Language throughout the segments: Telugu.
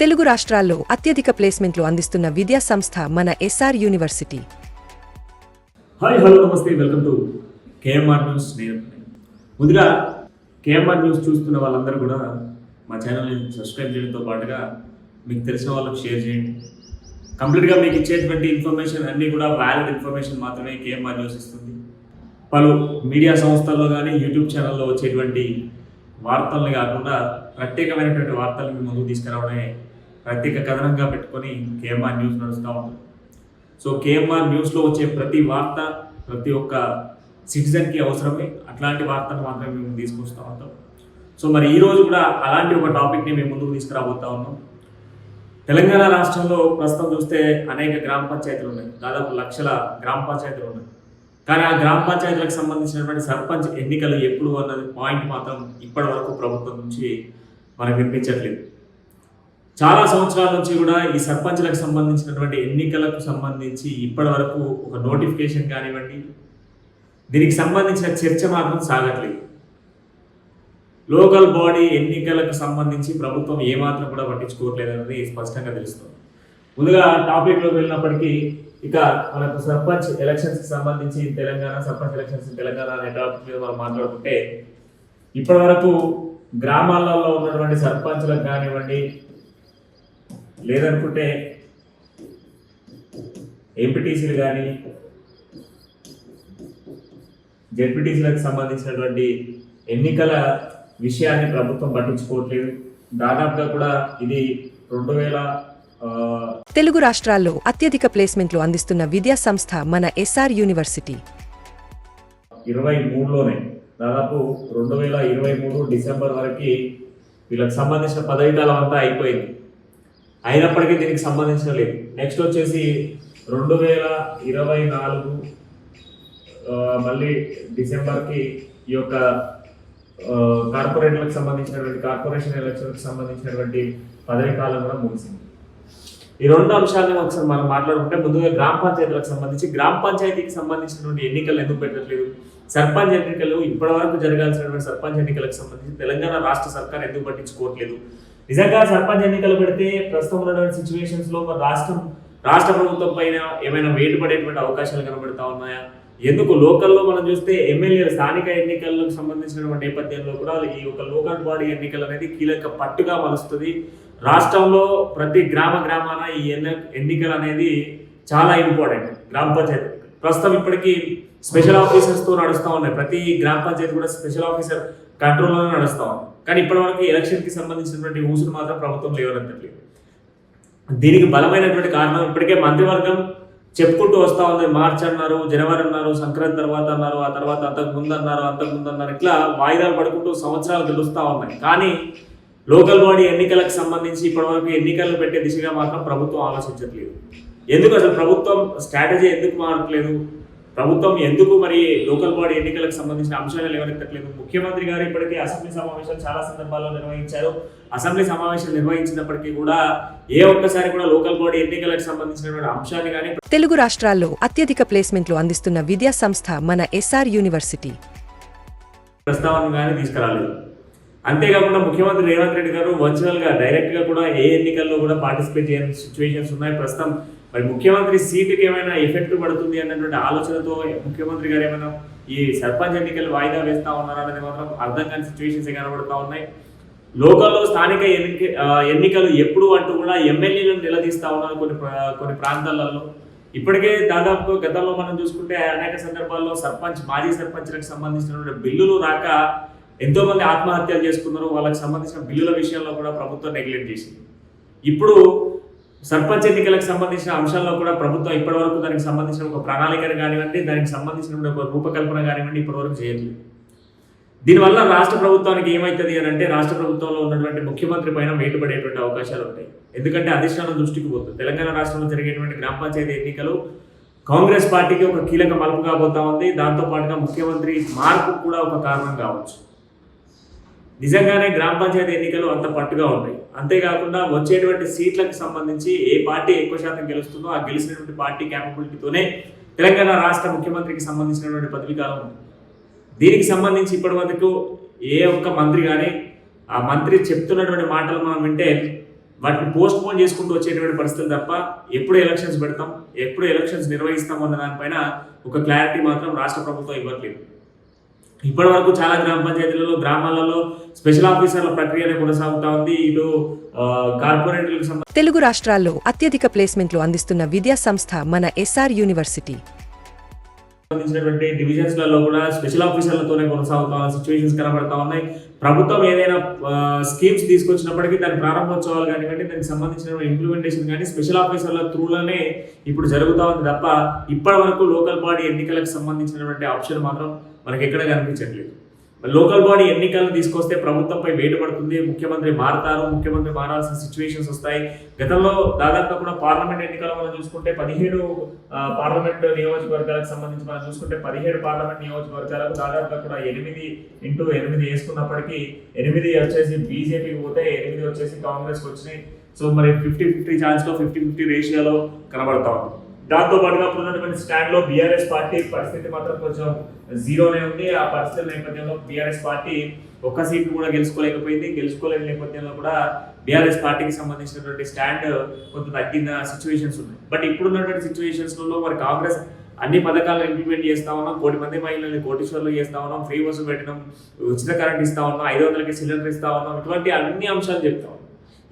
తెలుగు రాష్ట్రాల్లో అత్యధిక ప్లేస్మెంట్లు అందిస్తున్న విద్యా సంస్థ మన ఎస్ఆర్ యూనివర్సిటీ. హాయ్ హలో నమస్తే వెల్కమ్ టు కేఎంఆర్ న్యూస్ నేను. ముందుగా కేఎంఆర్ న్యూస్ చూస్తున్న వాళ్ళందరూ కూడా మా ఛానల్ని సబ్స్క్రైబ్ చేయడంతో పాటుగా మీకు తెలిసిన వాళ్ళకి షేర్ చేయండి. కంప్లీట్గా మీకు ఇచ్చేటువంటి ఇన్ఫర్మేషన్ అన్నీ కూడా వ్యాలిడ్ ఇన్ఫర్మేషన్ మాత్రమే కేఎంఆర్ న్యూస్ ఇస్తుంది. పలు మీడియా సంస్థల్లో కానీ యూట్యూబ్ ఛానల్లో వచ్చేటువంటి వార్తల్ని కాకుండా ప్రత్యేకమైనటువంటి వార్తలు ముందుకు తీసుకురావడమే ప్రత్యేక కథనంగా పెట్టుకొని కేఎంఆర్ న్యూస్ నడుస్తూ ఉంటుంది సో కేఎంఆర్ న్యూస్లో వచ్చే ప్రతి వార్త ప్రతి ఒక్క సిటిజన్కి అవసరమే. అట్లాంటి వార్తను మాత్రమే మేము తీసుకొస్తూ ఉంటాం. సో మరి ఈరోజు కూడా అలాంటి ఒక టాపిక్ని మేము ముందుకు తీసుకురాబోతా ఉన్నాం. తెలంగాణ రాష్ట్రంలో ప్రస్తుతం చూస్తే అనేక గ్రామ పంచాయతీలు ఉన్నాయి. దాదాపు లక్షల గ్రామ పంచాయతీలు ఉన్నాయి. కానీ ఆ గ్రామ పంచాయతీలకు సంబంధించినటువంటి సర్పంచ్ ఎన్నికలు ఎప్పుడు అన్నది పాయింట్ మాత్రం ఇప్పటి వరకు ప్రభుత్వం నుంచి మనకు వినిపించట్లేదు. చాలా సంవత్సరాల నుంచి కూడా ఈ సర్పంచ్లకు సంబంధించినటువంటి ఎన్నికలకు సంబంధించి ఇప్పటి వరకు ఒక నోటిఫికేషన్ కానివ్వండి దీనికి సంబంధించిన చర్చ మాత్రం సాగట్లేదు. లోకల్ బాడీ ఎన్నికలకు సంబంధించి ప్రభుత్వం ఏమాత్రం కూడా పట్టించుకోవట్లేదు అనేది స్పష్టంగా తెలుస్తుంది. ముందుగా టాపిక్లోకి వెళ్ళినప్పటికీ ఇక మనకు సర్పంచ్ ఎలక్షన్స్కి సంబంధించి తెలంగాణ సర్పంచ్ ఎలక్షన్స్ తెలంగాణ అనే టాపిక్ మీద మనం మాట్లాడుకుంటే ఇప్పటి వరకు గ్రామాలలో ఉన్నటువంటి సర్పంచ్లకు కానివ్వండి లేదనుకుంటే ఎంపీటీసీలు కానీ జెడ్పీటీసీలకు సంబంధించినటువంటి ఎన్నికల విషయాన్ని ప్రభుత్వం పట్టించుకోవట్లేదు. దాదాపుగా కూడా ఇది రెండు వేల తెలుగు రాష్ట్రాల్లో అత్యధిక ప్లేస్మెంట్లు అందిస్తున్న విద్యా సంస్థ మన ఎస్ఆర్ యూనివర్సిటీ. ఇరవై మూడులోనే దాదాపు రెండు వేల ఇరవై మూడు డిసెంబర్ వరకు వీళ్ళకి సంబంధించిన పదవి కాలం అంతా అయిపోయింది. అయినప్పటికీ దీనికి సంబంధించిన లేదు. నెక్స్ట్ వచ్చేసి రెండు వేల ఇరవై నాలుగు మళ్ళీ డిసెంబర్కి ఈ యొక్క కార్పొరేట్లకు సంబంధించినటువంటి కార్పొరేషన్ ఎలక్షన్కి సంబంధించినటువంటి పదవి కాలం కూడా ముగిసింది. ఈ రెండు అంశాలను ఒకసారి మనం మాట్లాడుకుంటే ముందుగా గ్రామ పంచాయతీలకు సంబంధించి గ్రామ పంచాయతీకి సంబంధించినటువంటి ఎన్నికలు ఎందుకు పెట్టట్లేదు? సర్పంచ్ ఎన్నికలు ఇప్పటివరకు జరగాల్సినటువంటి సర్పంచ్ ఎన్నికలకు సంబంధించి తెలంగాణ రాష్ట్ర సర్కార్ ఎందుకు పట్టించుకోవట్లేదు? నిజంగా సర్పంచ్ ఎన్నికలు పెడితే ప్రస్తుతం ఉన్నటువంటి సిచ్యువేషన్స్లో రాష్ట్రం రాష్ట్ర ప్రభుత్వం పైన ఏమైనా వేటు పడేటువంటి అవకాశాలు కనబడతా ఉన్నాయా? ఎందుకు లోకల్లో మనం చూస్తే ఎమ్మెల్యే స్థానిక ఎన్నికలకు సంబంధించినటువంటి నేపథ్యంలో కూడా ఈ యొక్క లోకల్ బాడీ ఎన్నికలు అనేది కీలక పట్టుగా మలుస్తుంది. రాష్ట్రంలో ప్రతి గ్రామ గ్రామాన ఈ ఎన్ని ఎన్నికలు అనేది చాలా ఇంపార్టెంట్ గ్రామ పంచాయతీ. ప్రస్తుతం ఇప్పటికీ స్పెషల్ ఆఫీసర్స్తో నడుస్తూ ఉన్నాయి. ప్రతి గ్రామ పంచాయతీ కూడా స్పెషల్ ఆఫీసర్ కంట్రోల్లోనే నడుస్తూ ఉంది. కానీ ఇప్పటివరకు ఎలక్షన్కి సంబంధించినటువంటి ఊసులు మాత్రం ప్రభుత్వం లేవనట్లేదు దీనికి బలమైనటువంటి కారణం ఇప్పటికే మంత్రివర్గం చెప్పుకుంటూ వస్తూ ఉంది. మార్చ్ అన్నారు జనవరి అన్నారు సంక్రాంతి తర్వాత అన్నారు ఆ తర్వాత అంతకు ముందు అన్నారు అంతకు ముందు అన్నారు. ఇట్లా వాయిదాలు పడుకుంటూ సంవత్సరాలు గెలుస్తూ ఉన్నాయి. కానీ లోకల్ బాడీ ఎన్నికలకు సంబంధించి ఇప్పటివరకు ఎన్నికలు పెట్టే దిశగా మాత్రం ప్రభుత్వం ఆలోచించట్లేదు. ఎందుకు అసలు ప్రభుత్వం స్ట్రాటజీ ఎందుకు మారట్లేదు? ప్రభుత్వం ఎందుకు మరి లోకల్ బాడీ ఎన్నికలకు సంబంధించిన అంశాలు లేవనెత్తట్లేదు? ముఖ్యమంత్రి గారు ఇప్పటికే అసెంబ్లీ సమావేశాలు చాలా సందర్భాల్లో నిర్వహించారు. అసెంబ్లీ సమావేశాలు నిర్వహించినప్పటికీ కూడా ఏ ఒక్కసారి కూడా లోకల్ బాడీ ఎన్నికలకు సంబంధించినటువంటి అంశాన్ని కానీ తెలుగు రాష్ట్రాల్లో అత్యధిక ప్లేస్మెంట్లు అందిస్తున్న విద్యా సంస్థ మన ఎస్ఆర్ యూనివర్సిటీ. ప్రస్తావన కానీ తీసుకురాలేదు. అంతేకాకుండా ముఖ్యమంత్రి రేవంత్ రెడ్డి గారు వర్చువల్గా డైరెక్ట్గా కూడా ఏ ఎన్నికల్లో కూడా పార్టిసిపేట్ చేయని సిచ్యువేషన్స్ ఉన్నాయి. ప్రస్తుతం మరి ముఖ్యమంత్రి సీటుకి ఏమైనా ఎఫెక్ట్ పడుతుంది అన్నటువంటి ఆలోచనతో ముఖ్యమంత్రి గారు ఏమైనా ఈ సర్పంచ్ ఎన్నికలు వాయిదా వేస్తా ఉన్నారనేది మాత్రం అర్థం కాని సిచ్యువేషన్స్ కనబడుతూ ఉన్నాయి. లోకల్లో స్థానిక ఎన్నిక ఎన్నికలు ఎప్పుడు అంటూ కూడా ఎమ్మెల్యేలను నిలదీస్తూ ఉన్నారు కొన్ని ప్రా- కొన్ని ప్రాంతాలలో. ఇప్పటికే దాదాపు గతంలో మనం చూసుకుంటే అనేక సందర్భాల్లో సర్పంచ్ మాజీ సర్పంచ్లకు సంబంధించినటువంటి బిల్లులు రాక ఎంతోమంది ఆత్మహత్యలు చేసుకున్నారు. వాళ్ళకి సంబంధించిన బిల్లుల విషయంలో కూడా ప్రభుత్వం నెగ్లెక్ట్ చేసింది. ఇప్పుడు సర్పంచ్ ఎన్నికలకు సంబంధించిన అంశాల్లో కూడా ప్రభుత్వం ఇప్పటివరకు దానికి సంబంధించిన ఒక ప్రణాళికను కానివ్వండి దానికి సంబంధించిన ఒక రూపకల్పన కానివ్వండి ఇప్పటివరకు చేయట్లేదు. దీనివల్ల రాష్ట్ర ప్రభుత్వానికి ఏమవుతుంది అని అంటే రాష్ట్ర ప్రభుత్వంలో ఉన్నటువంటి ముఖ్యమంత్రి పైన వేటుపడేటువంటి అవకాశాలు ఉంటాయి. ఎందుకంటే అధిష్టానం దృష్టికి పోతుంది. తెలంగాణ రాష్ట్రంలో జరిగేటువంటి గ్రామ పంచాయతీ ఎన్నికలు కాంగ్రెస్ పార్టీకి ఒక కీలక మలుపు కాబోతా ఉంది. దాంతో పాటుగా ముఖ్యమంత్రి మార్పు కూడా ఒక కారణం కావచ్చు. నిజంగానే గ్రామ పంచాయతీ ఎన్నికలు అంత పట్టుగా ఉంటాయి. అంతేకాకుండా వచ్చేటువంటి సీట్లకు సంబంధించి ఏ పార్టీ ఎక్కువ శాతం గెలుస్తుందో ఆ గెలిచినటువంటి పార్టీ క్యాపబిలిటీతోనే తెలంగాణ రాష్ట్ర ముఖ్యమంత్రికి సంబంధించినటువంటి పదవి కాలం ఉంది. దీనికి సంబంధించి ఇప్పటి వరకు ఏ ఒక్క మంత్రి కానీ ఆ మంత్రి చెప్తున్నటువంటి మాటలు మనం వింటే వాటిని పోస్ట్ పోన్ చేసుకుంటూ వచ్చేటువంటి పరిస్థితులు తప్ప ఎప్పుడు ఎలక్షన్స్ పెడతాం ఎప్పుడు ఎలక్షన్స్ నిర్వహిస్తాం అన్న దానిపైన ఒక క్లారిటీ మాత్రం రాష్ట్ర ప్రభుత్వం ఇవ్వట్లేదు. ఇప్పటి వరకు చాలా గ్రామ పంచాయతీలలో గ్రామాలలో స్పెషల్ ఆఫీసర్ల ప్రక్రియనే కొనసాగుతా ఉంది. ఇటు సంబంధించి తెలుగు రాష్ట్రాల్లో అత్యధిక ప్లేస్మెంట్లు అందిస్తున్న విద్యా సంస్థ మన ఎస్ఆర్ యూనివర్సిటీ. సంబంధించినటువంటి డివిజన్స్లలో కూడా స్పెషల్ ఆఫీసర్లతోనే కొనసాగుతా ఉన్న సిచ్యువేషన్స్ కనబడతా ఉన్నాయి. ప్రభుత్వం ఏదైనా స్కీమ్స్ తీసుకొచ్చినప్పటికీ దాని ప్రారంభోత్సవాలు కానివ్వండి దానికి సంబంధించిన ఇంప్లిమెంటేషన్ కానీ స్పెషల్ ఆఫీసర్ల త్రూలోనే ఇప్పుడు జరుగుతా ఉంది తప్ప ఇప్పటి వరకు లోకల్ బాడీ ఎన్నికలకు సంబంధించినటువంటి ఆప్షన్ మాత్రం మనకి ఎక్కడ కనిపించట్లేదు లోకల్ బాడీ ఎన్నికలను తీసుకొస్తే ప్రభుత్వంపై వేటు పడుతుంది ముఖ్యమంత్రి మారతారు ముఖ్యమంత్రి మారాల్సిన సిచ్యువేషన్స్ వస్తాయి. గతంలో దాదాపుగా కూడా పార్లమెంట్ ఎన్నికలు మనం చూసుకుంటే పదిహేడు పార్లమెంట్ నియోజకవర్గాలకు సంబంధించి మనం చూసుకుంటే పదిహేడు పార్లమెంట్ నియోజకవర్గాలకు దాదాపుగా కూడా ఎనిమిది ఇంటూ ఎనిమిది వేసుకున్నప్పటికీ ఎనిమిది వచ్చేసి బీజేపీకి పోతే ఎనిమిది వచ్చేసి కాంగ్రెస్కి వచ్చినాయి. సో మరి ఫిఫ్టీ ఫిఫ్టీ ఛాన్స్లో ఫిఫ్టీ ఫిఫ్టీ రేషియోలో కనబడతా ఉంది. దాంతో పాటుగా ఉన్నటువంటి స్టాండ్లో బీఆర్ఎస్ పార్టీ పరిస్థితి మాత్రం కొంచెం జీరోనే ఉంది. ఆ పరిస్థితుల నేపథ్యంలో బీఆర్ఎస్ పార్టీ ఒక్క సీట్ కూడా గెలుచుకోలేకపోయింది. గెలుచుకోలేని నేపథ్యంలో కూడా బీఆర్ఎస్ పార్టీకి సంబంధించినటువంటి స్టాండ్ కొంత తగ్గిన సిచ్యువేషన్స్ ఉన్నాయి. బట్ ఇప్పుడున్నటువంటి సిచ్యువేషన్స్లో మరి కాంగ్రెస్ అన్ని పథకాలను ఇంప్లిమెంట్ చేస్తా ఉన్నాం. కోటి మంది మహిళల్ని కోటీశ్వర్లు చేస్తా ఉన్నాం. ఫ్రీ బస్సు పెట్టడం ఉచిత కరెంట్ ఇస్తా ఉన్నాం. ఐదు వందలకి సిలిండర్ ఇస్తా ఉన్నాం. ఇటువంటి అన్ని అంశాలు చెప్తా ఉన్నాం.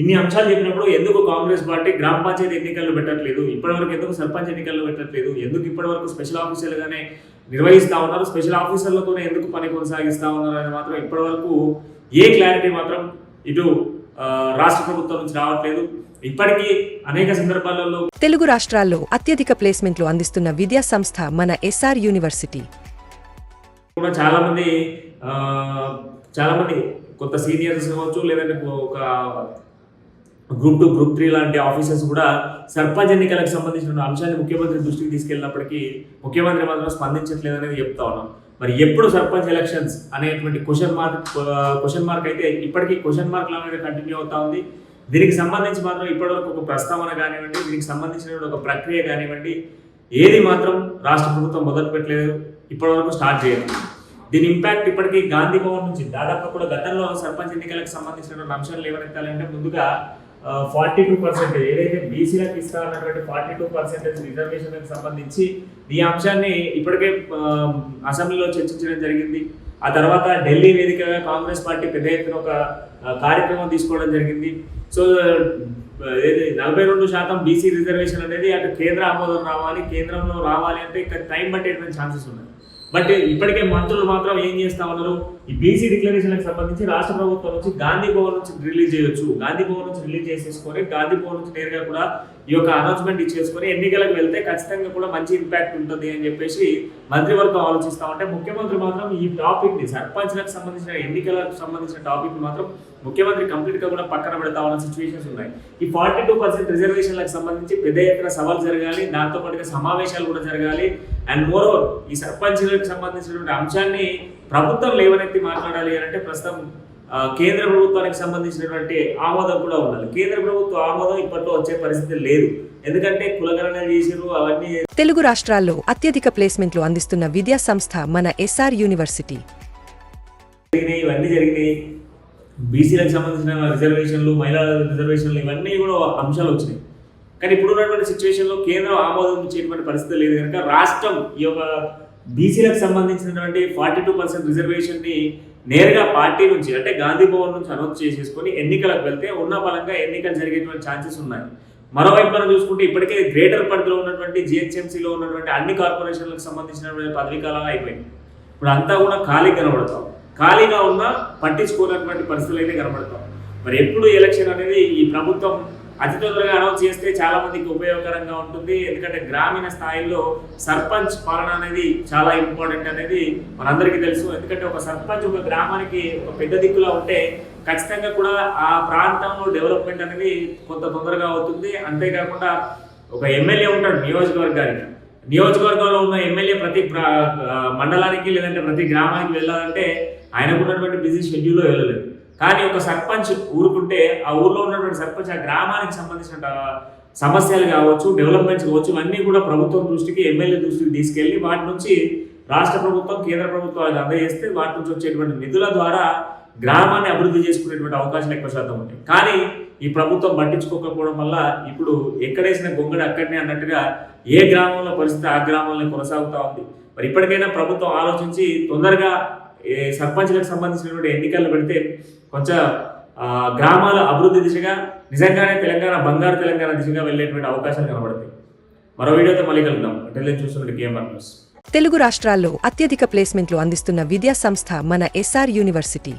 ఇన్ని అంశాలు చెప్పినప్పుడు ఎందుకు కాంగ్రెస్ పార్టీ గ్రామ పంచాయతీ ఎన్నికల్లో పెట్టట్లేదు? ఇప్పటివరకు ఎందుకు సర్పంచ్ ఎన్నికల్లో పెట్టట్లేదు? ఎందుకు ఇప్పటివరకు స్పెషల్ ఆఫీసర్లుగానే నిర్వహిస్తా ఉన్నారు? స్పెషల్ ఆఫీసర్లతోనే ఎందుకు పని కొనసాగిస్తా ఉన్నారు అని మాత్రం ఇప్పటివరకు ఏ క్లారిటీ మాత్రం ఇటు రాష్ట్ర ప్రభుత్వం నుంచి రావట్లేదు. ఇప్పటికీ అనేక సందర్భాలలో తెలుగు రాష్ట్రాల్లో అత్యధిక ప్లేస్మెంట్లు అందిస్తున్న విద్యా సంస్థ మన ఎస్ఆర్ యూనివర్సిటీ. కూడా చాలా మంది చాలా మంది కొత్త సీనియర్స్ కావచ్చు లేదంటే ఒక గ్రూప్ టూ గ్రూప్ త్రీ లాంటి ఆఫీసర్స్ కూడా సర్పంచ్ ఎన్నికలకు సంబంధించిన అంశాన్ని ముఖ్యమంత్రి దృష్టికి తీసుకెళ్ళినప్పటికీ ముఖ్యమంత్రి మాత్రం స్పందించట్లేదు అనేది చెప్తా ఉన్నాం. మరి ఎప్పుడు సర్పంచ్ ఎలక్షన్స్ అనేటువంటి క్వశ్చన్ మార్క్ క్వశ్చన్ మార్క్ అయితే ఇప్పటికీ క్వశ్చన్ మార్క్ లాగా కంటిన్యూ అవుతా ఉంది. దీనికి సంబంధించి మాత్రం ఇప్పటివరకు ఒక ప్రస్తావన కానివ్వండి దీనికి సంబంధించిన ఒక ప్రక్రియ కానివ్వండి ఏది మాత్రం రాష్ట్ర ప్రభుత్వం మొదలు పెట్టలేదు ఇప్పటివరకు స్టార్ట్ చేయలేదు. దీని ఇంపాక్ట్ ఇప్పటికీ గాంధీ భవన్ నుంచి దాదాపు కూడా గతంలో సర్పంచ్ ఎన్నికలకు సంబంధించిన అంశాలు ఏమైనా ముందుగా ఫార్టీ టూ పర్సెంటేజ్ ఏదైతే బీసీలకు ఇస్తా అన్నటువంటి ఫార్టీ టూ పర్సెంటేజ్ రిజర్వేషన్ సంబంధించి ఈ అంశాన్ని ఇప్పటికే అసెంబ్లీలో చర్చించడం జరిగింది. ఆ తర్వాత ఢిల్లీ వేదికగా కాంగ్రెస్ పార్టీ పెద్ద ఎత్తున ఒక కార్యక్రమం తీసుకోవడం జరిగింది. సో ఏది నలభై రెండు శాతం బీసీ రిజర్వేషన్ అనేది అటు కేంద్ర ఆమోదం రావాలి కేంద్రంలో రావాలి అంటే ఇక్కడ టైం పట్టేటువంటి ఛాన్సెస్ ఉన్నాయి. బట్ ఇప్పటికే మంత్రులు మాత్రం ఏం చేస్తా ఉన్నారు? ఈ బీసీ డిక్లరేషన్లకు సంబంధించి రాష్ట్ర ప్రభుత్వం నుంచి గాంధీ భవన్ నుంచి రిలీజ్ చేయొచ్చు. గాంధీ భవన్ నుంచి రిలీజ్ చేసేసుకొని గాంధీ భవన్ నుంచి నేరుగా కూడా ఈ యొక్క అనౌన్స్మెంట్ ఇచ్చేసుకొని ఎన్నికలకు వెళ్తే ఖచ్చితంగా కూడా మంచి ఇంపాక్ట్ ఉంటుంది అని చెప్పేసి మంత్రివర్గం ఆలోచిస్తా ఉంటే ముఖ్యమంత్రి మాత్రం ఈ టాపిక్ని సర్పంచ్లకు సంబంధించిన ఎన్నికలకు సంబంధించిన టాపిక్ మాత్రం ముఖ్యమంత్రి కంప్లీట్గా కూడా పక్కన పెడతా ఉన్న సిచ్యువేషన్స్ ఉన్నాయి. ఈ ఫార్టీ టూ పర్సెంట్ రిజర్వేషన్లకు సంబంధించి పెద్ద ఎత్తున సవాల్ జరగాలి. దాంతో పాటుగా సమావేశాలు కూడా జరగాలి. అండ్ మోర్ ఓవర్ ఈ సర్పంచ్లకు సంబంధించినటువంటి అంశాన్ని ప్రభుత్వం లేవనెత్తి మాట్లాడాలి అని అంటే ప్రస్తుతం కేంద్ర ప్రభుత్వానికి సంబంధించినటువంటి ఆమోదం కూడా ఉండాలి. కేంద్ర ప్రభుత్వ ఆమోదం ఇప్పట్లో వచ్చే పరిస్థితి లేదు. ఎందుకంటే కులగణన చేసిరు అవన్నీ తెలుగు రాష్ట్రాల్లో అత్యధిక ప్లేస్మెంట్లు అందిస్తున్న విద్యా సంస్థ మన ఎస్ఆర్ యూనివర్సిటీ. జరిగినాయి ఇవన్నీ జరిగినాయి. బీసీలకు సంబంధించిన రిజర్వేషన్లు మహిళల రిజర్వేషన్లు ఇవన్నీ కూడా అంశాలు వచ్చినాయి. కానీ ఇప్పుడు ఉన్నటువంటి సిచ్యువేషన్లో కేంద్రం ఆమోదం ఇచ్చేటువంటి పరిస్థితి లేదు. కనుక రాష్ట్రం ఈ యొక్క బీసీలకు సంబంధించినటువంటి ఫార్టీ టూ పర్సెంట్ రిజర్వేషన్ని నేరుగా పార్టీ నుంచి అంటే గాంధీ భవన్ నుంచి అనౌన్స్ చేసేసుకొని ఎన్నికలకు వెళ్తే ఉన్న బలంగా ఎన్నికలు జరిగేటువంటి ఛాన్సెస్ ఉన్నాయి. మరోవైపు మనం చూసుకుంటే ఇప్పటికే గ్రేటర్ పరిధిలో ఉన్నటువంటి జిహెచ్ఎంసీలో ఉన్నటువంటి అన్ని కార్పొరేషన్లకు సంబంధించినటువంటి పదవి కాలం అయిపోయింది ఇప్పుడు అంతా కూడా ఖాళీ కనబడతాం ఖాళీగా ఉన్నా పట్టించుకోనటువంటి పరిస్థితులు అయితే కనబడతాం మరి ఎప్పుడు ఎలక్షన్ అనేది ఈ ప్రభుత్వం అతి తొందరగా అనౌన్స్ చేస్తే చాలా మందికి ఉపయోగకరంగా ఉంటుంది. ఎందుకంటే గ్రామీణ స్థాయిలో సర్పంచ్ పాలన అనేది చాలా ఇంపార్టెంట్ అనేది మనందరికీ తెలుసు. ఎందుకంటే ఒక సర్పంచ్ ఒక గ్రామానికి ఒక పెద్ద దిక్కులా ఉంటే ఖచ్చితంగా కూడా ఆ ప్రాంతంలో డెవలప్మెంట్ అనేది కొంత తొందరగా అవుతుంది. అంతేకాకుండా ఒక ఎమ్మెల్యే ఉంటాడు నియోజకవర్గానికి. నియోజకవర్గంలో ఉన్న ఎమ్మెల్యే ప్రతి మండలానికి లేదంటే ప్రతి గ్రామానికి వెళ్ళాలంటే ఆయనకు ఉన్నటువంటి బిజీ షెడ్యూల్లో వెళ్ళలేదు. కానీ ఒక సర్పంచ్ ఊరుకుంటే ఆ ఊర్లో ఉన్నటువంటి సర్పంచ్ ఆ గ్రామానికి సంబంధించిన సమస్యలు కావచ్చు డెవలప్మెంట్స్ కావచ్చు ఇవన్నీ కూడా ప్రభుత్వం దృష్టికి ఎమ్మెల్యే దృష్టికి తీసుకెళ్ళి వాటి నుంచి రాష్ట్ర ప్రభుత్వం కేంద్ర ప్రభుత్వాలు అందజేస్తే వాటి నుంచి వచ్చేటువంటి నిధుల ద్వారా గ్రామాన్ని అభివృద్ధి చేసుకునేటువంటి అవకాశాలు ఎక్కువ శాతం ఉంటాయి. కానీ ఈ ప్రభుత్వం పట్టించుకోకపోవడం వల్ల ఇప్పుడు ఎక్కడేసిన గొంగడి అక్కడనే అన్నట్టుగా ఏ గ్రామంలో పరిస్థితి ఆ గ్రామంలో కొనసాగుతూ ఉంది. మరి ఇప్పటికైనా ప్రభుత్వం ఆలోచించి తొందరగా ఏ సర్పంచ్లకు సంబంధించినటువంటి ఎన్నికలు పెడితే కొంచెం గ్రామాల అభివృద్ధి దిశగా నిజంగానే తెలంగాణ బంగారు తెలంగాణ దిశగా వెళ్ళేటువంటి అవకాశాలు కనబడతాయి. మరో వీడియోతో మళ్ళీ కలుద్దాం. అంటే చూస్తున్నట్టు కేఎం న్యూస్ తెలుగు రాష్ట్రాల్లో అత్యధిక ప్లేస్మెంట్లు అందిస్తున్న విద్యా సంస్థ మన ఎస్ఆర్ యూనివర్సిటీ